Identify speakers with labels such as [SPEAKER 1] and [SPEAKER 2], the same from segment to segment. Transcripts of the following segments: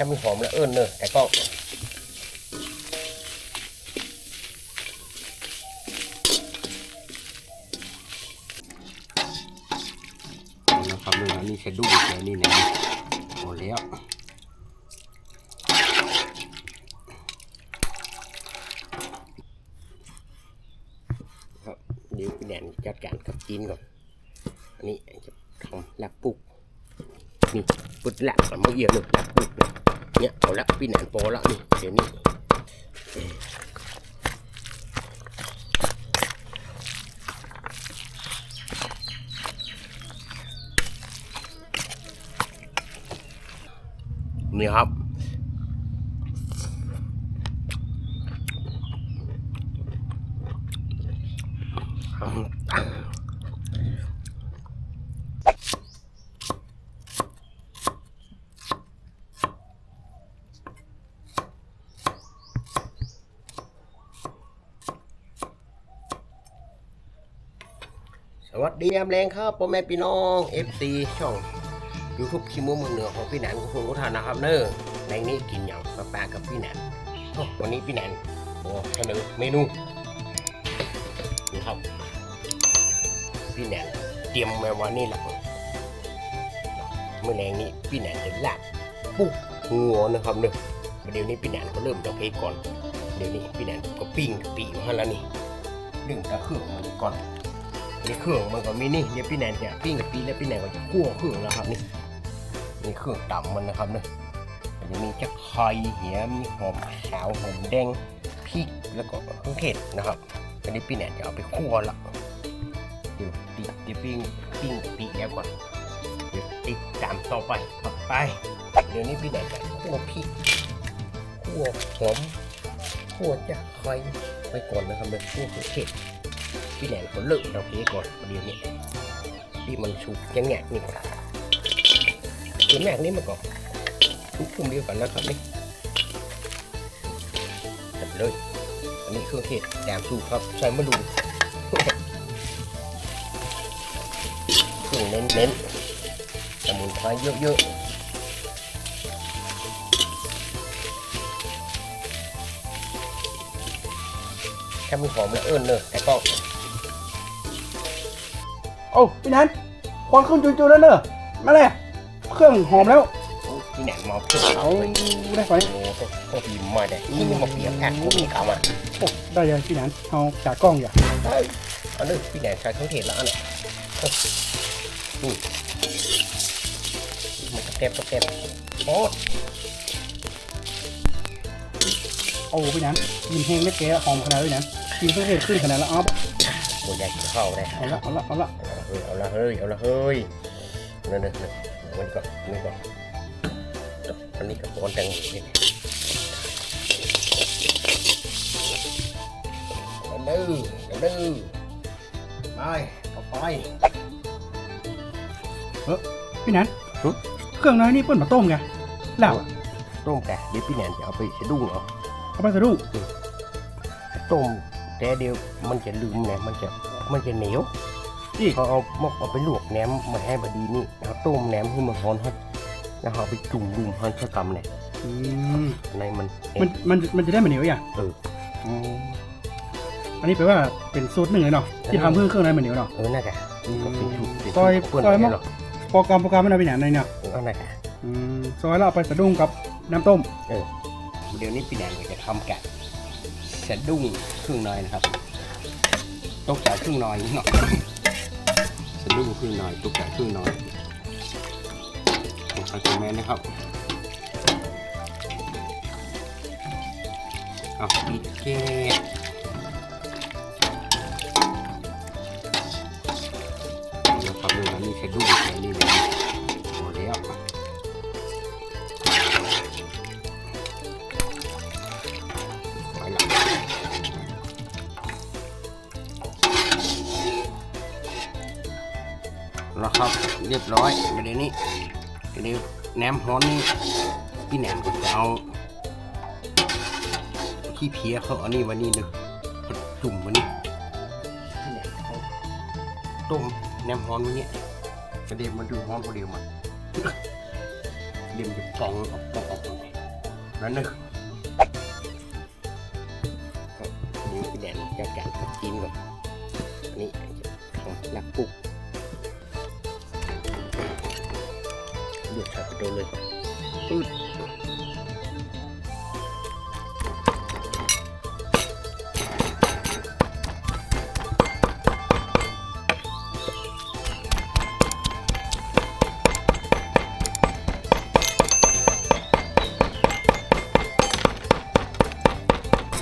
[SPEAKER 1] ค่มันหอมแล้วเอิ้นเนอะแต่ก็นะครับเรื่องนี้ใช้ดูแค่นี้นะหมดแล้วเดี๋ยวแดนจัดการกับจีนก่อนอันนี้จะทำลักปุกนี่ปุดละมันไม่เอียงเลยลักปุกเลย เนี่ยเอาละพี่แหนนโปอละนี่เดี๋ยวนี้นี่ครับ วัสดียามแรงครับพ่อแม่พี่น้อง FC ช่อง YouTube คิมูเมืองเหนือของพี่แหนนของคุณทุกท่านนะครับเนอในนี้กินอย่างปลากับพี่แหนนวันนี้พี่แหนนโอ้เสนอเมนูนี่ครับพี่แหนนเตรียมมาวันนี้แหละเมื่อแรงนี้พี่แหนนจะลาบปุ๊บงัวนะครับเนอเดี๋ยวนี้พี่แหนนก็เริ่มจะเพลก่อน เดี๋ยวนี้พี่แหนนก็ปิ้งกะปิมาให้แล้วนี่ดึงตะเครื่องมาก่อน นี่เครื่องมันก็มีนี่เดี๋ยพี่แนนจะปิ้งกับปีแล้วพี่แนนก็จะคั่วเครื่องแล้วครับนี่นี่เครื่องต่ำมันนะครับเนี่ยจะมีจะไข่เหียมีหอมขาวหอมแดงพริกแล้วก็เครื่องเทศนะครับอันนี้พี่แนนจะเอาไปคั่วละเดี๋ยวติดเดี๋ยวปิ้งปิ้งกับปีแล้วก่อนเดี๋ยวติดตามต่อไปครับไป เดี๋ยวนี้พี่แนนจะคั่วพริกคั่วหอมคั่วจะไข่ไปก่อนนะครับเลยคั่วเครื่องเทศ พี่แหนนเขาเลิกเราพีก่อนประเดี๋ยวนี้ที่มันชุกยังแงกนี่ก่อนตัวแงกนี่มันก็ชุกคุมเดียวกันนะครับนี่จัดเลยอันนี้เครื่องเทศแดมสูตรครับใส่มะรูนเครื่องเน้นเน้นๆสมุนไพรเยอะๆแค่มีหอมแล้วเอิ้นเนอะแต่ก็
[SPEAKER 2] โอ้าพี่นันควันขึ้นจุนๆแล้วเนอะมาเลยเครื่องหอมแล้ว
[SPEAKER 1] ที่ไหนมาเพื่อ
[SPEAKER 2] เอา
[SPEAKER 1] เอา
[SPEAKER 2] ได้ไฟ
[SPEAKER 1] โอ้โหพอดีมาได้นี่มาเปียกแพ็คพวกนี้เขาอะ
[SPEAKER 2] โอ้ได้ยังพี่นันเอาจากกล้องอย่า
[SPEAKER 1] เฮ้ยอันนี้พี่แหนใช้เครื่องเทศแล้วอันนี้โอ้นี่มันกระเทบกระเทบโอ้
[SPEAKER 2] โอ้พี่นันกินแห้งเล็กแกหอมขนาดนี้นันกินเครื่องเทศขึ้นขนาดแล้วเอา
[SPEAKER 1] โหใหญ่เข้าได้
[SPEAKER 2] เอาละเอาละเอาละ
[SPEAKER 1] เอาละเฮ้ยเอาละเฮ้ยนั่นนั่นนั่นมันก็นี่ก็อันนี้ก็บอลแตงโมนี่เอาดื้อเอาดื้อไปเอาไป
[SPEAKER 2] พี่นัน
[SPEAKER 1] หึ
[SPEAKER 2] เครื่องน้อยนี่เปิ้ลมาต้มไงแล้ว
[SPEAKER 1] ต้มแต่เดี๋ยวพี่แหนนจะเอาไปสะดุ้งเอา
[SPEAKER 2] เอาไปสะดุ้ง
[SPEAKER 1] ต้มแต่เดียวมันจะลืมเนี่ยมันจะมันจะเหนียว
[SPEAKER 2] อีก
[SPEAKER 1] เขาเอามกเอาไปลวกแหนมมาให้บดีนี่เอาต้มแหนมให้มันร้อนฮะแล้วเอาไปจุ่มดุมฮันชะกรรมเนี่ย
[SPEAKER 2] อืม
[SPEAKER 1] ในมัน
[SPEAKER 2] มันมันมันจะได้ไม่เหนียวอย่าง
[SPEAKER 1] อืม
[SPEAKER 2] อันนี้แปลว่าเป็นสูตรหนึ่งเลยเนาะที่ทำเพื่อเครื่องในมันเหนียวเนาะ
[SPEAKER 1] เออน่าจะนี่ก็เป็นชุดเป็น
[SPEAKER 2] ซอย
[SPEAKER 1] เพื่อน
[SPEAKER 2] ซอย
[SPEAKER 1] อะไร
[SPEAKER 2] มะ
[SPEAKER 1] หรอก
[SPEAKER 2] โปรแกรมโปรแกรมมันเอาไปไหนในเนี่ย
[SPEAKER 1] เออน่าจะ
[SPEAKER 2] อืมซอยแล้วเอาไปสะดุ้งกับน้ำต้ม
[SPEAKER 1] เดี๋ยวนี้พี่แหนนก็จะทำแกะสะดุ้งครึ่งน้อยนะครับตกจากครึ่งน้อยเนาะ สะดุ้งครึ่งน้อยตุกแกครึ่งน้อยของใครของแม่นะครับเอาปีเกตนะครับเรื่องนี้สะดุ้งแค่นี้เลย แล้วครับ เรียบร้อยประเดี๋ยวนี้ประเดี๋ยวแหนมฮ้อนนี่พี่แหนมก็จะเอาขี้เพียเขาอันนี้วันนี้นึกจุ่มวันนี้พี่แหนมเขาต้มแหนมฮ้อนวันนี้ประเดี๋ยวมันดูฮ้อนประเดี๋ยวมันเดี๋ยวมันจะปองออกปองออกตรงนี้นั่นนึงนี่พี่แดนจะแกะกินก่อนอันนี้ของลักปุก หยุดชัดโดนเลยปืด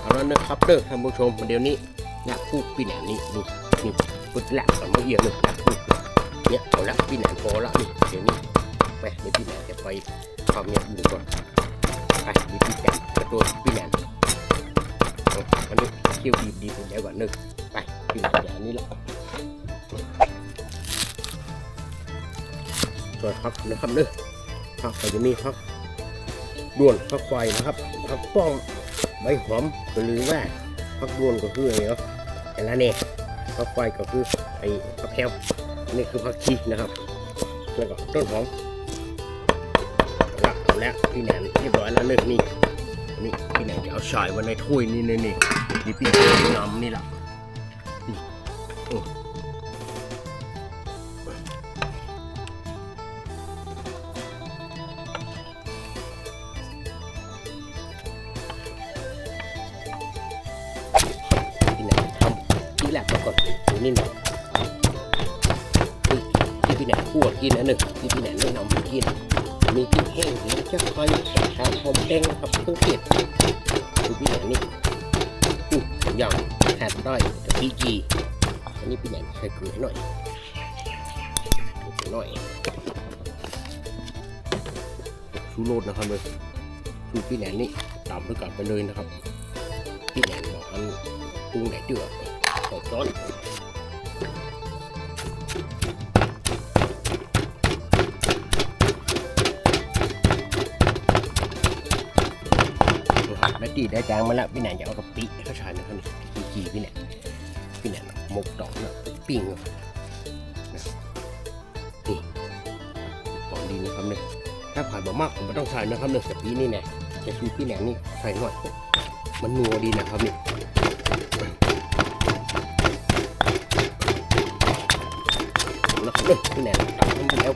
[SPEAKER 1] เอาแล้วนะครับเด้อท่านผู้ชมเดี๋ยวนี้ลักปุกพี่แดนนี่นี่นี่ปึ๊ดแหลกก่อนมาเอียงเลยลักปุกเนี่ยเอาละพี่แดนพอละนี่เดี๋ยวนี้ ไปเดี๋ยวพี่แดนจะไปทำอย่างอื่นก่อนไปดีพี่แดนกระตัวพี่แดนเอาอันนี้เคี่ยวดีดีผมได้กว่านึงไปพี่แดนอย่างนี้ละสวัสดีครับนะครับเด้อพักไปจะมีพักด่วนพักไฟนะครับพักป้อมใบหอมหรือว่าพักด่วนก็คืออะไรเนาะแต่ละเนี่ยพักไฟก็คือไอ้พักแคลนี่คือพักชีนะครับแล้วก็ต้นหอม แล้วพี่แหนนเรียบร้อยแล้วเลิกนี่นี่พี่แหนนจะเอาฉายไว้ในถ้วยนี่นี่นี่นี่พี่แหนนนำนี่แหละพี่แหนนทำที่แหลกมาก่อนดูนี่หน่อยนี่ที่พี่แหนนคั่วกินนะหนึ่งที่พี่แหนนไม่นำไปกิน แห้งแล้จะคอยชาหอมแดงกับเครื่งเทศดูพี่แหนนนี่อือผมยำแทนได้กับพีจีอันนี้พี่แหนใส่เกลือหน่อยเกลือหน่อยชูโรสนะครับเลยชูพี่แหนนี่ตามด้วยกันไปเลยนะครับ พี่แหนบอกอันปรุงไหนเดือดขอจ้อน ตีได้จางมาแล้วพี่แหนนจะเอากะปิเขาใช้นะครับนี่จีจีพี่แหนนพี่แหนนหมกดอกนะปิ้งนะนี่ของดีนะครับเนี่ยถ้าผ่านบ่มากผมไม่ต้องใส่นะครับเนี่ยแต่ปีนี้เนี่ยจะชูพี่แหนนนี่ใส่หน่อยมันนัวดีนะครับนี่แล้วครับเนี่ยพี่แหนนตัดมันแล้ว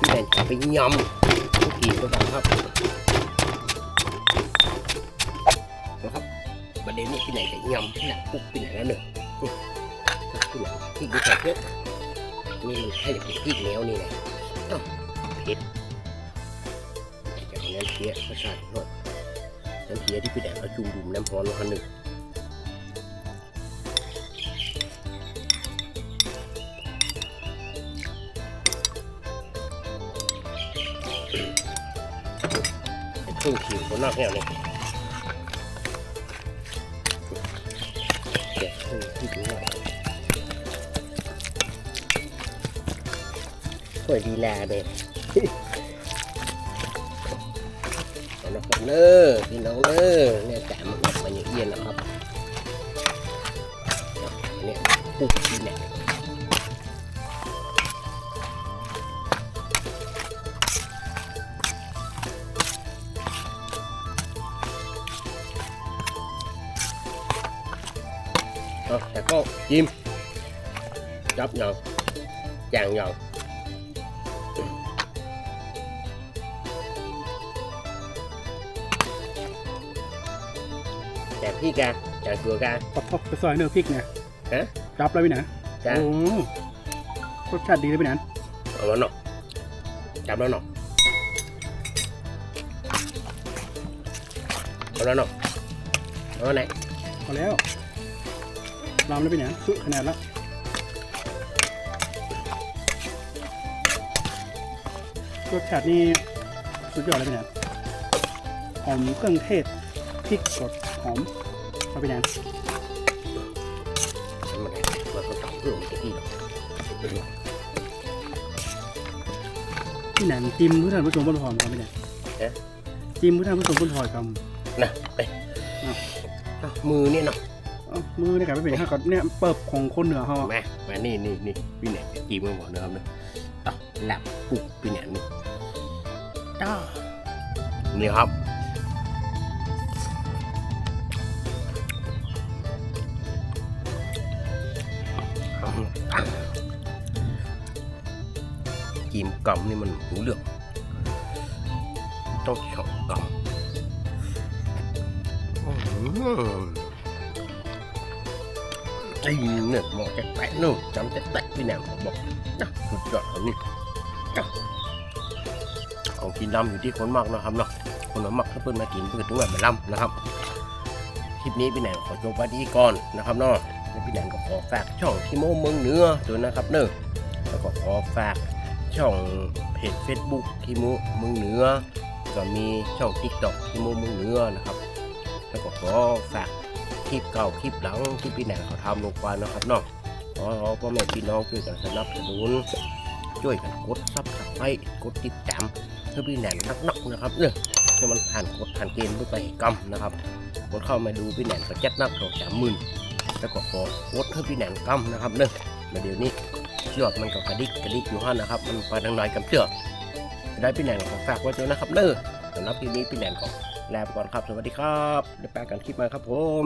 [SPEAKER 1] พี่แหนนจะไปยำทุกทีก็ได้นะครับ ประเด็นนี้ที่ไหนจะยำที่ไหนปุ๊บที่ไหนแล้วหนึ่งอืมที่ไหนที่ดูใส่เพชรนี่ถ้าอยากกินพริกแนวนี่แหละเผ็ดจากนั้นเพี้ยก็ใช่หน่อยน้ำเพี้ยที่พี่แดงเอาจุ่มดุ่มน้ำร้อนลงคันหนึ่งเครื่องขีดคนนอกแนวเลย ให้พี่ดูหน่อยสวยดีแลเด็กเอานะครับเนอพี่น้องเนอเนี่ยแกะมันออกมาอย่างเอียนนะครับเนี่ยปุ๊บที่เนี่ย ก็จิ้มจับหยองจางหยองแต่พี่กาจางตัวกา
[SPEAKER 2] ปอกปอกไปซอยเนื้อพริกไง
[SPEAKER 1] ฮะ
[SPEAKER 2] จับแล้วพี่แหนน
[SPEAKER 1] จ้า
[SPEAKER 2] โอ้รสชาติดีเลยพี่แหนน
[SPEAKER 1] เอาแล้วเนาะจับแล้วเนาะเอาแล้วเนาะเอาแล้วไหน
[SPEAKER 2] พอแล้ว ลามแล้วพี่แหนนสุดขนาดแล้วรสชาตินี่สุดยอดเลยพี่แหนนหอมเครื่องเทศพริกสดหอมเอาพี่แหนน
[SPEAKER 1] ฉันมาได้มาเขาจับเพื่อนมันจะอีก
[SPEAKER 2] พี่แหนนจิ้มเพื่อท่านผู้ชมบนหอมครับพี่แหนนจิ้มเพื่อท่านผู้ชมบนหอยครับ
[SPEAKER 1] นะไปเอามือเนี่ยเนาะ
[SPEAKER 2] เอ้า มือในการไม่เป็นข้ากับเนี่ยเปิบของคนเหนือเขาแม่
[SPEAKER 1] มานี่นี่นี่พี่แหนจีมือหมอเนื้อเนี่ยต่อหลับปุกพี่แหนนี่ต่อนี่ครับจีมกล่อมนี่มันหูเหลืองต้องสองกล่อม Mm. อไอ้เนี่ยหมอจะแตะนู่นจำจะแตะพี่แหนมผมบอกนะสุดยอดเลยนี่จ้ะของกินลำอยู่ที่คนมากนะครับเนาะคนมากถ้าเพิ่นมากินเพิ่นถึงแบบมาลำนะครับคลิปนี้พี่แหนมขอจบไว้ที่ก่อนนะครับเนาะแล้วพี่แหนมก็ขอฝากช่องทิโมเมืองเหนือด้วยนะครับเนอะแล้วก็ขอฝากช่องเพจ Facebook ทิโมเมืองเหนือก็มีช่อง TikTok ทิโมเมืองเหนือนะครับ แล้วก็ขอฝาก ลิปเก่าคลิปหลังที่พี่แหนเขาทำลงไปนะครับเนาะขอพ่อแม่พี่น้องช่วยกันสนับสนุนช่วยกันกดซับสไครต์กดติดตามเพื่อพี่แหนนักๆนะครับเนอะให้มันผ่านกฎผ่านเกณฑ์เพื่อไปให้กำนะครับกดเข้ามาดูพี่แหนก็จัดนับดอกสามหมื่นแล้วก็ขอกดให้พี่แหนนกำนะครับเนอะมาเดี๋ยวนี้ยอดมันก็กระดิกกระดิกอยู่ห้านะครับ มันไปทางหน่อยกำเชือกจะได้พี่แหนนของฝากไว้ด้วยนะครับเนอะสำหรับคลิปนี้พี่แหนก็ลาไปก่อนครับ สวัสดีครับเดี๋ยวแปลกันคลิปมาครับผม